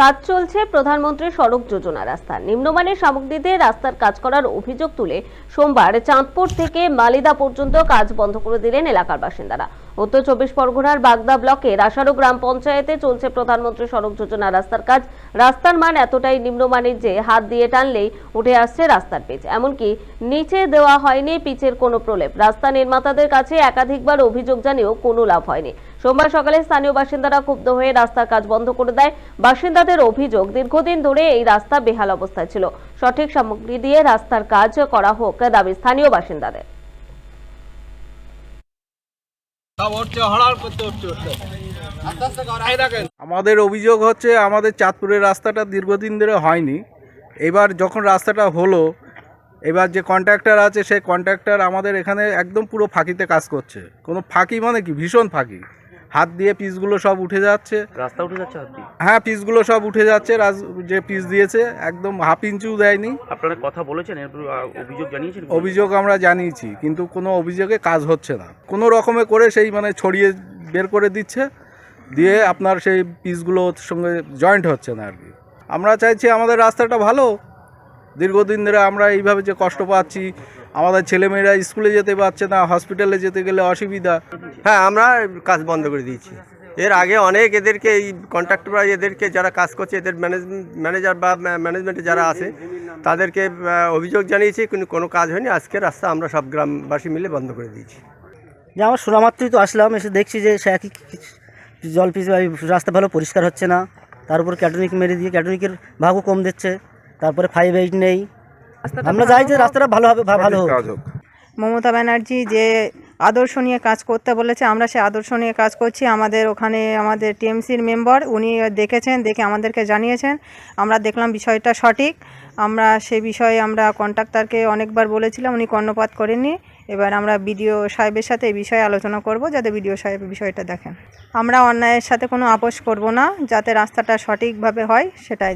কাজ চলছে প্রধানমন্ত্রী সড়ক যোজনা রাস্তা নিম্নমানের সামগ্রীতে রাস্তার কাজ করার অভিযোগ তুলে সোমবার চাঁদপুর থেকে মালিদা পর্যন্ত কাজ বন্ধ করে দিলেন এলাকার বাসিন্দারা। উত্তর চব্বিশ পরগনার বাগদা ব্লকের আশারো গ্রাম পঞ্চায়েতে চলছে প্রধানমন্ত্রী সড়ক যোজনা রাস্তার কাজ। রাস্তার মান এতটাই নিম্নমানের যে হাত দিয়ে টানলেই উঠে আসছে রাস্তার পিচ। এমনকি নিচে দেওয়া হয়নি পিচের কোনো প্রলেপ। রাস্তা নির্মাতাদের কাছে একাধিকবার অভিযোগ জানিয়েও কোনো লাভ হয়নি। সোমবার সকালে স্থানীয় বাসিন্দারা ক্ষুব্ধ হয়ে রাস্তার কাজ বন্ধ করে দেয়। বাসিন্দাদের অভিযোগ দীর্ঘদিন ধরে এই রাস্তা বেহাল অবস্থায় ছিল। সঠিক সামগ্রী দিয়ে রাস্তার কাজ করা হোক, দাবি স্থানীয় বাসিন্দাদের সব হচ্ছে হড়ার করতে হচ্ছে হচ্ছে এই দেখেন আমাদের অভিযোগ হচ্ছে আমাদের চাঁদপুরের রাস্তাটা দীর্ঘদিন ধরে হয়নি। এবার যখন রাস্তাটা হলো, এবার যে কন্ট্রাক্টর আছে, সেই কন্ট্রাক্টর আমাদের এখানে একদম পুরো ফাঁকিতে কাজ করছে। কোনো ফাঁকি মানে কি? ভীষণ ফাঁকি। হাত দিয়ে পিসগুলো সব উঠে যাচ্ছে। রাস্তা উঠে যাচ্ছে হাতি হ্যাঁ পিসগুলো সব উঠে যাচ্ছে। রাজ- যে পিস দিয়েছে একদম হাফ ইঞ্চিও দেয়নি। আপনারা কথা বলেছেন অভিযোগ জানিয়েছেন অভিযোগ আমরা জানিয়েছি কিন্তু কোনো অভিযোগে কাজ হচ্ছে না। কোনো রকমে করে সেই মানে ছড়িয়ে বের করে দিচ্ছে দিয়ে আপনার সেই পিসগুলো ওর সঙ্গে জয়েন্ট হচ্ছে না আর কি। আমরা চাইছি আমাদের রাস্তাটা ভালো। দীর্ঘদিন ধরে আমরা এইভাবে যে কষ্ট পাচ্ছি আমাদের ছেলেমেয়েরা স্কুলে যেতে পারছে না হসপিটালে যেতে গেলে অসুবিধা। হ্যাঁ আমরা কাজ বন্ধ করে দিয়েছি। এর আগে অনেক এদেরকে এই কন্ট্রাক্টর বা এদেরকে যারা কাজ করছে এদের ম্যানেজার বা ম্যানেজমেন্টে যারা আছে তাদেরকে অভিযোগ জানিয়েছি কিন্তু কোনো কাজ হয়নি। আজকে রাস্তা আমরা সব গ্রামবাসী মিলে বন্ধ করে দিয়েছি। যে আমার শোনামাত্রই তো আসলাম এসে দেখছি যে সে একই জল পিস রাস্তা ভালো পরিষ্কার হচ্ছে না। তার উপর ক্যাটনিক মেরে দিয়ে ক্যাটনিকের ভাগও কম দিচ্ছে। তারপরে ফাইভ এইট নেই। আমরা চাই যে রাস্তাটা ভালো হবে ভালো হোক। মমতা ব্যানার্জি যে আদর্শ নিয়ে কাজ করতে বলেছে আমরা সে আদর্শ নিয়ে কাজ করছি। আমাদের ওখানে আমাদের টিএমসির মেম্বার উনি দেখেছেন দেখে আমাদেরকে জানিয়েছেন। আমরা দেখলাম বিষয়টা সঠিক। আমরা সে বিষয়ে আমরা কন্ট্রাক্টরকে অনেকবার বলেছিলাম উনি কর্ণপাত করেননি। এবার আমরা বিডিও সাহেবের সাথে এই বিষয়ে আলোচনা করব যাতে বিডিও সাহেব বিষয়টা দেখেন। আমরা অন্যায়ের সাথে কোনো আপোষ করব না যাতে রাস্তাটা সঠিকভাবে হয় সেটাই